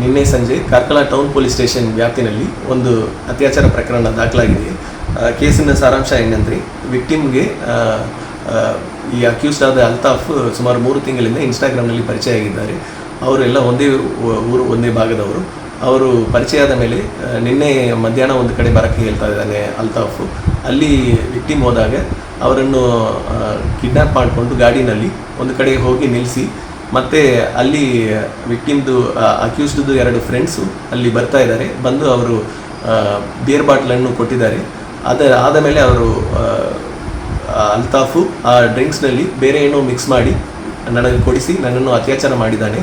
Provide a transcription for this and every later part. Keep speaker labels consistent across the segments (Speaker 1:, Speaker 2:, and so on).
Speaker 1: ನಿನ್ನೆ ಸಂಜೆ Karkala town police station ವ್ಯಾಪ್ತಿನಲ್ಲಿ ಒಂದು ಅತ್ಯಾಚಾರ ಪ್ರಕರಣ ದಾಖಲಾಗಿದೆ. ಕೇಸಿನ ಸಾರಾಂಶ ಏನಂದರೆ, ವಿಕ್ಟಿಮ್ಗೆ ಈ ಅಕ್ಯೂಸ್ಡ್ ಆದ ಅಲ್ತಾಫ್ ಸುಮಾರು ಮೂರು ತಿಂಗಳಿಂದ ಇನ್ಸ್ಟಾಗ್ರಾಮ್ನಲ್ಲಿ ಪರಿಚಯ ಆಗಿದ್ದಾರೆ ಅವರೆಲ್ಲ ಒಂದೇ ಊರು, ಒಂದೇ ಭಾಗದವರು. ಅವರು ಪರಿಚಯ ಆದ ಮೇಲೆ ನಿನ್ನೆ ಮಧ್ಯಾಹ್ನ ಒಂದು ಕಡೆ ಬರೋಕ್ಕೆ ಹೇಳ್ತಾ ಇದ್ದಾನೆ ಅಲ್ತಾಫ್. ಅಲ್ಲಿ ವಿಕ್ಟಿಮ್ ಹೋದಾಗ ಅವರನ್ನು ಕಿಡ್ನಾಪ್ ಮಾಡಿಕೊಂಡು ಗಾಡಿನಲ್ಲಿ ಒಂದು ಕಡೆ ಹೋಗಿ ನಿಲ್ಲಿಸಿ ಮತ್ತೆ ಅಲ್ಲಿ ವಿಕ್ಟಿಮ್ದು ಅಕ್ಯೂಸ್ಡ್ದು ಎರಡು ಫ್ರೆಂಡ್ಸು ಅಲ್ಲಿ ಬರ್ತಾ ಇದ್ದಾರೆ. ಬಂದು ಅವರು ಬಿಯರ್ ಬಾಟ್ಲನ್ನು ಕೊಟ್ಟಿದ್ದಾರೆ. ಅದ, ಆದ ಮೇಲೆ ಅವರು ಅಲ್ತಾಫು, ಆ ಡ್ರಿಂಕ್ಸ್ನಲ್ಲಿ ಬೇರೆ ಏನೋ ಮಿಕ್ಸ್ ಮಾಡಿ ನನಗೆ ಕೊಡಿಸಿ, ನನ್ನನ್ನು ಅತ್ಯಾಚಾರ ಮಾಡಿದ್ದಾನೆ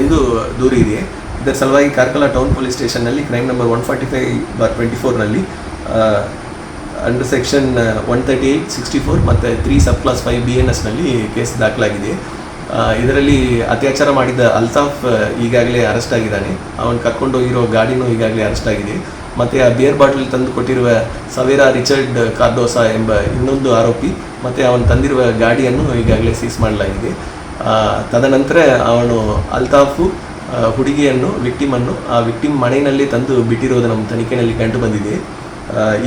Speaker 1: ಎಂದು ದೂರು ದೂರಿದೆ ಇದರ ಸಲುವಾಗಿ Karkala town police ಸ್ಟೇಷನ್ನಲ್ಲಿ crime number one forty five bar twenty ಫೋರ್ನಲ್ಲಿ under section one thirty eight sixty four ಮತ್ತು three sub clause five B N ಎಸ್ನಲ್ಲಿ case ದಾಖಲಾಗಿದೆ. ಇದರಲ್ಲಿ ಅತ್ಯಾಚಾರ ಮಾಡಿದ ಅಲ್ತಾಫ್ ಈಗಾಗಲೇ ಅರೆಸ್ಟ್ ಆಗಿದ್ದಾನೆ. ಅವನು ಕರ್ಕೊಂಡು ಹೋಗಿರೋ ಗಾಡಿನೂ ಈಗಾಗಲೇ ಅರೆಸ್ಟ್ ಆಗಿದೆ. ಮತ್ತು ಆ ಬಿಯರ್ ಬಾಟಲ್ ತಂದು ಕೊಟ್ಟಿರುವ ಸವೇರಾ ರಿಚರ್ಡ್ ಕಾರ್ಡೋಸಾ ಎಂಬ ಇನ್ನೊಂದು ಆರೋಪಿ, ಮತ್ತು ಅವನು ತಂದಿರುವ ಗಾಡಿಯನ್ನು ಈಗಾಗಲೇ ಸೀಸ್ ಮಾಡಲಾಗಿದೆ. ತದನಂತರ ಅವನು ಅಲ್ತಾಫು ಹುಡುಗಿಯನ್ನು, ವಿಕ್ಟಿಮನ್ನು, ಆ ವಿಕ್ಟಿಮ್ ಮನೆಯಲ್ಲಿ ತಂದು ಬಿಟ್ಟಿರೋದು ನಮ್ಮ ತನಿಖೆಯಲ್ಲಿ ಕಂಡು ಬಂದಿದೆ.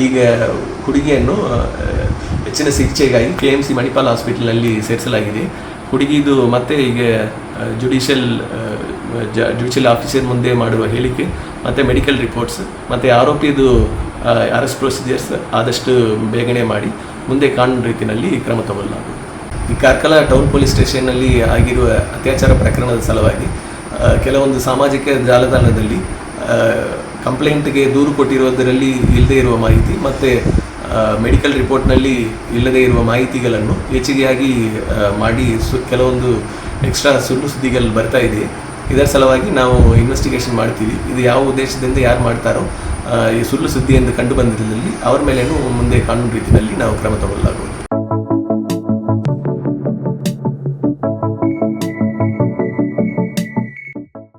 Speaker 1: ಈಗ ಹುಡುಗಿಯನ್ನು ಹೆಚ್ಚಿನ ಚಿಕಿತ್ಸೆಗಾಗಿ ಕೆ ಎಂ ಸಿ ಮಣಿಪಾಲ್ ಹಾಸ್ಪಿಟಲ್ನಲ್ಲಿ ಸೇರಿಸಲಾಗಿದೆ. ಹುಡುಗಿದು ಮತ್ತೆ ಹೀಗೆ ಜುಡಿಷಿಯಲ್ ಜುಡಿಷಿಯಲ್ ಆಫೀಸರ್ ಮುಂದೆ ಮಾಡುವ ಹೇಳಿಕೆ, ಮತ್ತು ಮೆಡಿಕಲ್ ರಿಪೋರ್ಟ್ಸ್ ಮತ್ತು ಆರೋಪಿದು ಅರೆಸ್ಟ್ ಪ್ರೊಸೀಜರ್ಸ್ ಆದಷ್ಟು ಬೇಗನೆ ಮಾಡಿ, ಮುಂದೆ ಕಾನೂನು ರೀತಿಯಲ್ಲಿ ಕ್ರಮ ತಗೊಳ್ಳಲಾಗುವುದು ಈ ಕಾರ್ಕಳ ಟೌನ್ ಪೊಲೀಸ್ ಸ್ಟೇಷನ್ನಲ್ಲಿ ಆಗಿರುವ ಅತ್ಯಾಚಾರ ಪ್ರಕರಣದ ಸಲುವಾಗಿ ಕೆಲವೊಂದು ಸಾಮಾಜಿಕ ಜಾಲತಾಣದಲ್ಲಿ ಕಂಪ್ಲೇಂಟ್ಗೆ ದೂರು ಕೊಟ್ಟಿರುವುದರಲ್ಲಿ ಇಲ್ಲದೇ ಇರುವ ಮಾಹಿತಿ, ಮತ್ತು ಮೆಡಿಕಲ್ ರಿಪೋರ್ಟ್ನಲ್ಲಿ ಇಲ್ಲದೇ ಇರುವ ಮಾಹಿತಿಗಳನ್ನು ಹೆಚ್ಚಿಗೆಯಾಗಿ ಮಾಡಿ ಸು, ಕೆಲವೊಂದು ಎಕ್ಸ್ಟ್ರಾ ಸುಳ್ಳು ಸುದ್ದಿಗಳು ಬರ್ತಾ ಇದೆ. ಇದರ ಸಲುವಾಗಿ ನಾವು ಇನ್ವೆಸ್ಟಿಗೇಷನ್ ಮಾಡ್ತೀವಿ. ಇದು ಯಾವ ಉದ್ದೇಶದಿಂದ ಯಾರು ಮಾಡ್ತಾರೋ ಈ ಸುಳ್ಳು ಸುದ್ದಿ ಎಂದು ಕಂಡು ಅವರ ಅವ್ರ ಮೇಲೇನೂ ಮುಂದೆ ಕಾನೂನು ರೀತಿಯಲ್ಲಿ ನಾವು ಕ್ರಮ ತಗೊಳ್ಳಲಾಗುವುದು.